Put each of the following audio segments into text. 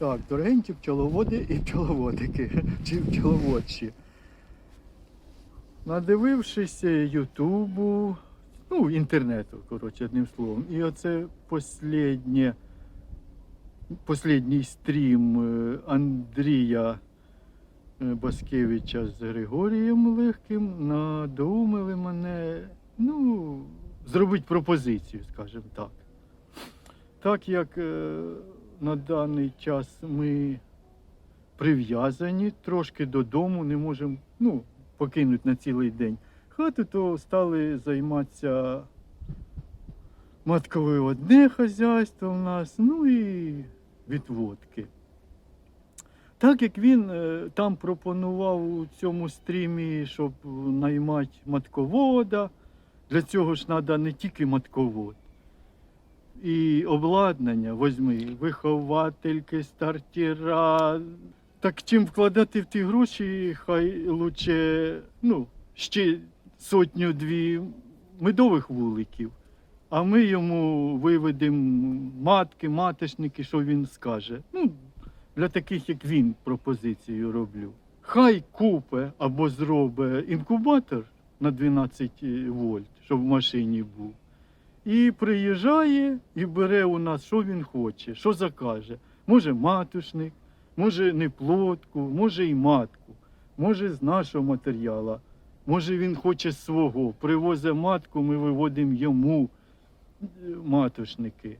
Так, дорогенькі пчеловоди і пчеловодики, чи пчеловодші. Надивившись Ютубу, ну, інтернету, коротше, одним словом. І оце посліднє, послідній стрім е, Андрія е, Баскевича з Григорієм Легким надоумили мене, ну, зробити пропозицію, скажімо так. Так як е, на даний час ми прив'язані трошки додому, не можемо ну, покинути на цілий день хату, то стали займатися маткове одне хазяйство в нас, ну і відводки. Так як він е, там пропонував у цьому стрімі, щоб наймати матковода, для цього ж треба не тільки матковод. І обладнання возьми, виховательки, стартера. Так чим вкладати в ті гроші, хай лучше ну, ще сотню-дві медових вуликів, а ми йому виведемо матки, маточники, що він скаже. Ну, для таких, як він, пропозицію роблю. Хай купе або зробить інкубатор на 12 вольт, щоб в машині був. І приїжджає і бере у нас, що він хоче, що закаже. Може матушник, може не плотку, може і матку, може з нашого матеріалу. Може він хоче свого. Привозить матку, ми виводимо йому е, матушники.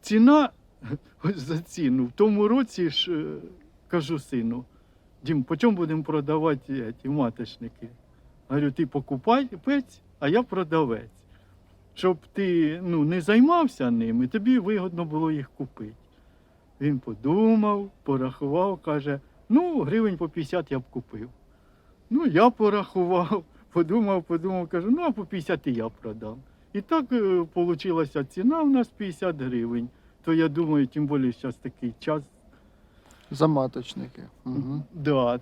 Ціна ось за ціну. В тому році ж е, кажу сину, Дім, по чому будемо продавати ті маточники? Говорю, ти покупець, а я продавець щоб ти ну, не займався ними, тобі вигодно було їх купити. Він подумав, порахував, каже, ну, гривень по 50 я б купив. Ну, я порахував, подумав, подумав, кажу, ну, а по 50 і я продам. І так вийшла ціна в нас 50 гривень. То я думаю, тим більше зараз такий час, Заматочники. Угу. Да.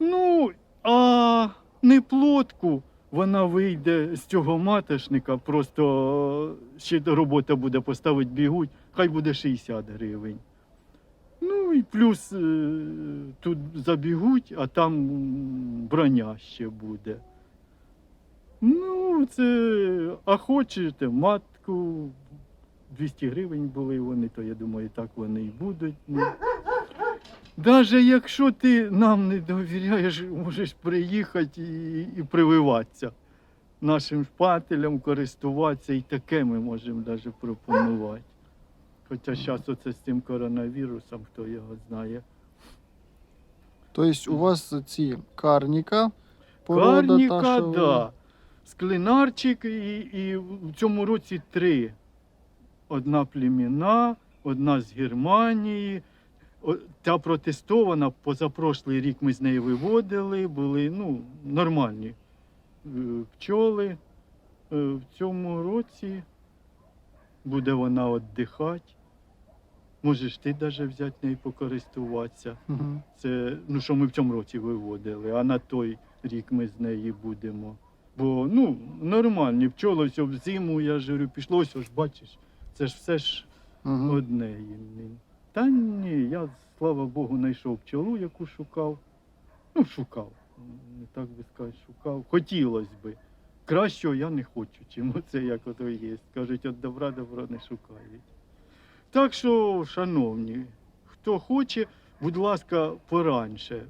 Ну, а не плотку вона вийде з цього матошника, просто ще робота буде поставити бігуть, хай буде 60 гривень. Ну і плюс е, тут забігуть, а там броня ще буде. Ну, це, а хочете матку, 200 гривень були вони, то я думаю, так вони і будуть. Ну. Даже якщо ти нам не довіряєш, можеш приїхати і, і прививатися нашим шпателям, користуватися, і таке ми можемо навіть пропонувати. Хоча зараз оце з цим коронавірусом, хто його знає. Тобто у вас ці карніка, порода Карніка, та, що да. Склинарчик і, і в цьому році три. Одна племіна, одна з Германії. Та протестована, позапрошлий рік ми з неї виводили, були ну, нормальні е, пчоли. Е, В цьому році буде вона віддихати. Можеш ти навіть взяти нею покористуватися. Мгм. Це ну, що ми в цьому році виводили, а на той рік ми з неї будемо. Бо ну, нормальні пчоли, все в зиму, я ж говорю, пішло, ось бачиш, це ж все ж Мгм. одне. Та ні, я, слава Богу, знайшов пчолу, яку шукав. Ну, шукав. Не так би сказати, шукав. Хотілося би. Кращого я не хочу, чим оце як ото є. Кажуть, от добра добро не шукають. Так що, шановні, хто хоче, будь ласка, пораньше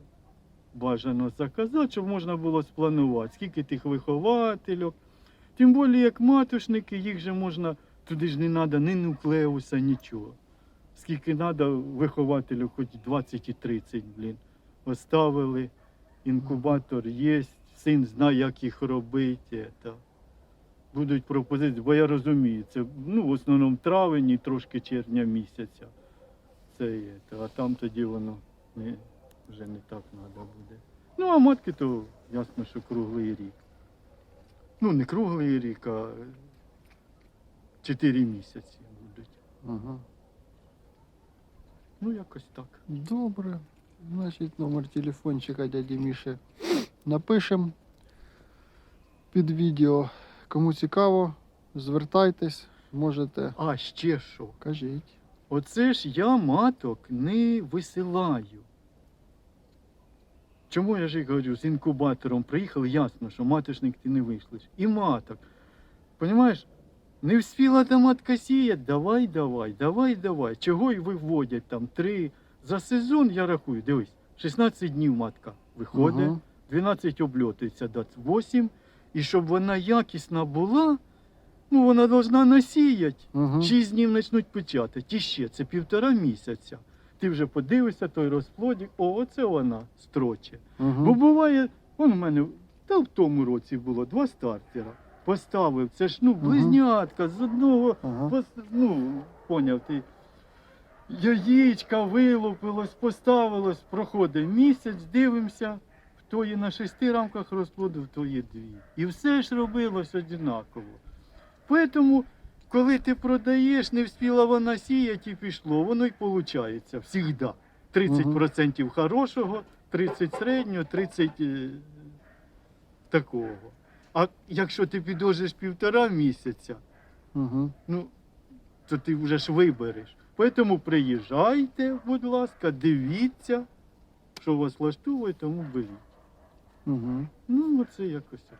бажано заказати, щоб можна було спланувати, скільки тих вихователів. Тим більше, як матушники, їх же можна, туди ж не треба ні нуклеуса, нічого. Скільки треба вихователів, хоч 20 і 30, блін. Оставили, інкубатор є, син знає, як їх робити. Та. Будуть пропозиції, бо я розумію, це ну, в основному травень і трошки червня місяця. Це є. А там тоді воно не, вже не так треба буде. Ну, а матки то ясно, що круглий рік. Ну, не круглий рік, а 4 місяці будуть. Ага. Ну, якось так. Добре. Значить, номер телефончика дяді Міші напишемо під відео. Кому цікаво, звертайтесь, можете. А ще що? Кажіть. Оце ж я маток не висилаю. Чому я ж і говорю, з інкубатором приїхали, ясно, що маточник ти не вийшлиш. І маток. Понімаєш, не вспіла та матка сіяти, давай, давай, давай, давай. Чого й виводять там три. За сезон я рахую, дивись, 16 днів матка виходить, Мгм. 12 обльотується до 8. І щоб вона якісна була, ну вона повинна насіяти. Мгм. Шість днів почнуть печати. Ті ще, це півтора місяця. Ти вже подивишся той розплодик, о, оце вона строче. Мгм. Бо буває, он в мене, та в тому році було два стартера. Поставив, це ж ну, близнятка з одного, Ага. пос- ну, поняв ти. Яєчка вилупилось, поставилось, проходить місяць, дивимося, в тої на шести рамках розплоду, в тої дві. І все ж робилось однаково. Тому, коли ти продаєш, не встигла вона сіяти і пішло, воно й виходить завжди. 30% хорошого, 30 середнього, 30 е, такого. А якщо ти підожиш півтора місяця, угу. ну, то ти вже ж вибереш. Тому приїжджайте, будь ласка, дивіться, що вас влаштовує, тому беріть. Угу. Ну, оце якось так.